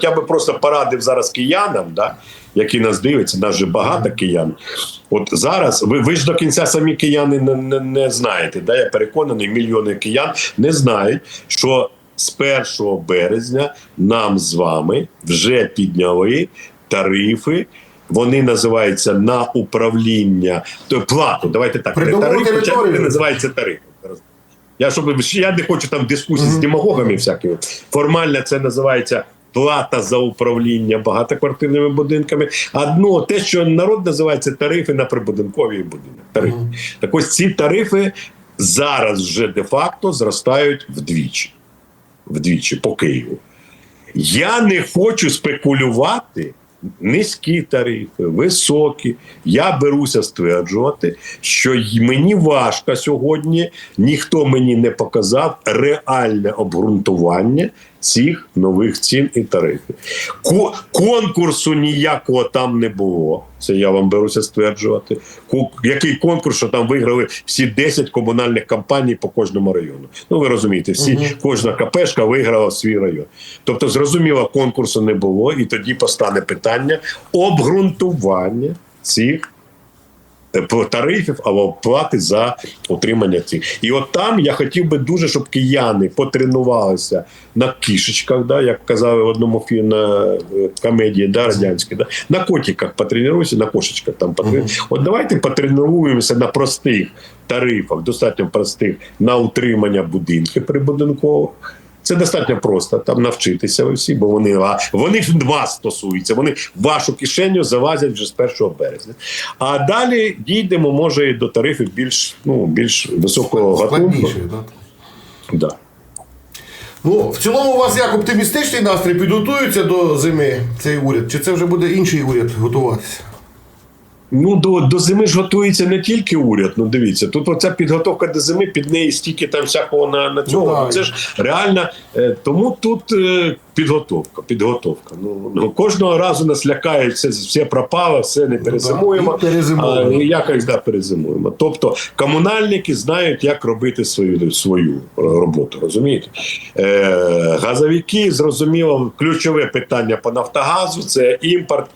Я би просто порадив зараз киянам, да, які нас дивляться, нас же багато киян. От зараз ви, ви ж до кінця самі кияни не, не, не знаєте. Да? Я переконаний, мільйони киян не знають, що з 1 березня нам з вами вже підняли тарифи. Вони називаються на управління то плату. Давайте так, тариф, не називається тариф. Я щоб я не хочу там дискусій з демагогами всякими. Формально це називається плата за управління багатоквартирними будинками. А ну, те, що народ називається тарифи на прибудинкові будинки. Тарифи. Так ось ці тарифи зараз вже де-факто зростають вдвічі. Вдвічі по Києву. Я не хочу спекулювати. Низькі тарифи, високі. Я беруся стверджувати, що мені важко сьогодні, ніхто мені не показав реальне обґрунтування цих нових цін і тарифів. Ко- конкурсу ніякого там не було. Це я вам беруся стверджувати. Який конкурс, що там виграли всі 10 комунальних компаній по кожному району. Ну ви розумієте, всі кожна КПшка виграла свій район. Тобто, зрозуміло, конкурсу не було, і тоді постане питання обґрунтування цих тарифів або плати за утримання цих. І от там я хотів би дуже, щоб кияни потренувалися на кішечках, да, як казали в одному на е, комедії да, радянській, да, на котиках потренуйся, на кошечках там потренуйся. От давайте потренуємося на простих тарифах, достатньо простих на утримання будинків прибудинкових. Це достатньо просто там навчитися ви всі, бо вони а, вони ж вас стосуються. Вони вашу кишеню залазять вже з 1 березня. А далі дійдемо, може, і до тарифів більш ну більш високого гатунку. Да. Ну, в цілому у вас як оптимістичний настрій підготується до зими цей уряд? Чи це вже буде інший уряд готуватися? Ну до, до зими ж готується не тільки уряд. Ну дивіться, тут оця підготовка до зими під неї стільки там всякого на, на цього. Ну, Ну, це ж реально. Е, тому тут е, підготовка. Підготовка. Ну, ну кожного разу нас лякають, все, все пропало, все не перезимуємо. і перезимуємо. А, якось да, перезимуємо. Тобто комунальники знають, як робити свою свою роботу. Розумієте? Е, газовики зрозуміло, ключове питання по Нафтогазу це імпорт.